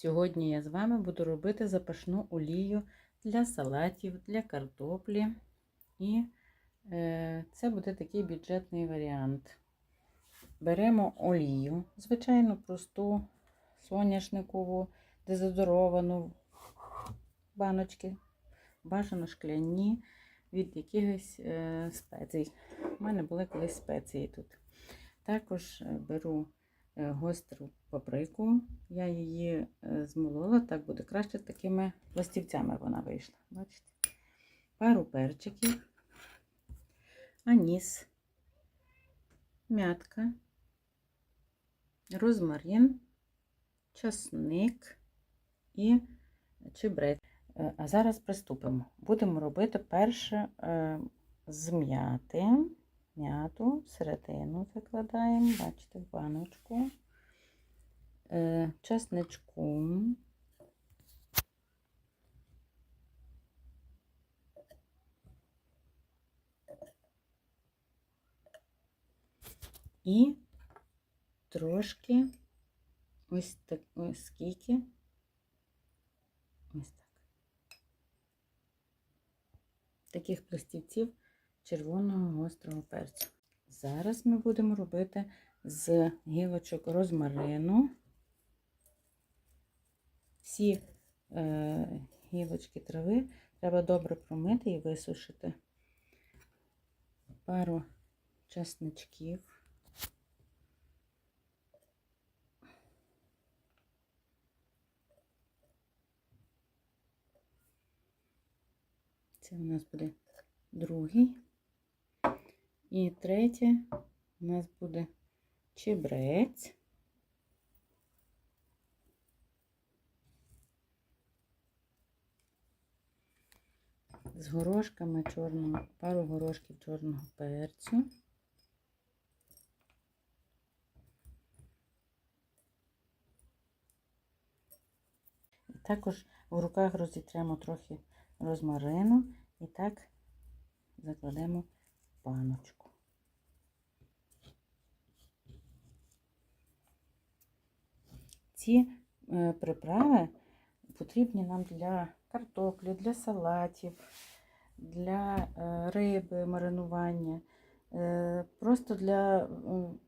Сьогодні я з вами буду робити запашну олію для салатів, для картоплі. І е, це буде такий бюджетний варіант. Беремо олію, звичайно, просту, соняшникову, дезодоровану, баночки, бажано шкляні від якихось е, спецій. У мене були колись спеції тут. Також е, беру гостру паприку. Я її е, змолола, так буде краще такими пластівцями вона вийшла. Бачите? Пару перчиків, аніс, м'ятка, розмарин, часник і чебрець. Е, А зараз приступимо. Будемо робити перше е, з м'яти. М'яту всередину закладаємо, бачите, в баночку, е, чесничку. І трошки ось так, ось скільки. Ось так. Таких пластівців червоного гострого перцю. Зараз ми будемо робити з гілочок розмарину. Всі е, гілочки трави треба добре промити і висушити. Пару чесничків. Це у нас буде другий. І третє у нас буде чебрець. З горошками чорного, пару горошків чорного перцю. І також в руках розітремо трохи розмарину і так закладемо баночку. Ці е, приправи потрібні нам для картоплі, для салатів, для е, риби, маринування, е, просто для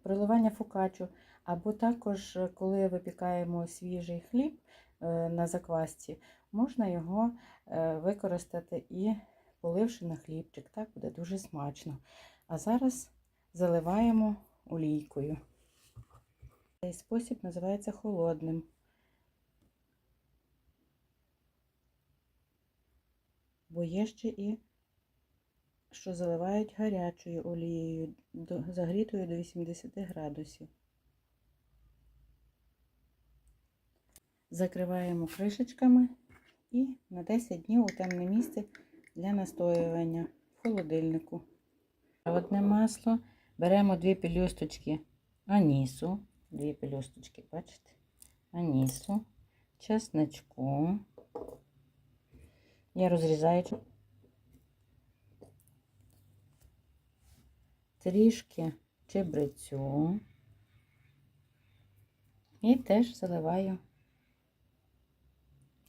приливання фокачу, або також, коли випікаємо свіжий хліб на заквасці, можна його використати і поливши на хлібчик. Так буде дуже смачно. А зараз заливаємо олійкою. Цей спосіб називається холодним. Бо є ще і, що заливають гарячою олією, загрітою до 80 градусів. Закриваємо кришечками і на 10 днів у темне місце для настоювання в холодильнику. Одне масло. Беремо дві пелюсточки анісу, дві пелюсточки, бачите? Анісу, чесничку. Я розрізаю трішки чебрецю і теж заливаю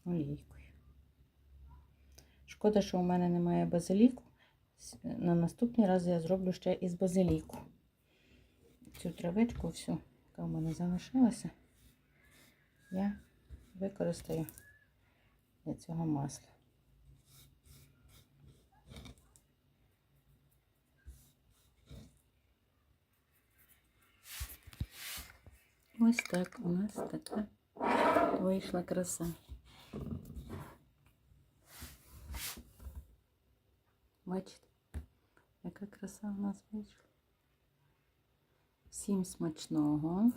олійкою. Шкода, що у мене немає базиліку. На наступний раз я зроблю ще із базиліку. Цю травичку, всю, яка у мене залишилася, я використаю для цього масла. Ось так у нас така вийшла краса. Бачите, яка краса у нас вийшла. Всім смачного.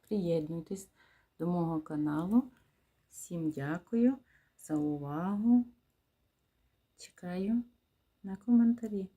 Приєднуйтесь до мого каналу. Всім дякую за увагу. Чекаю на коментарі.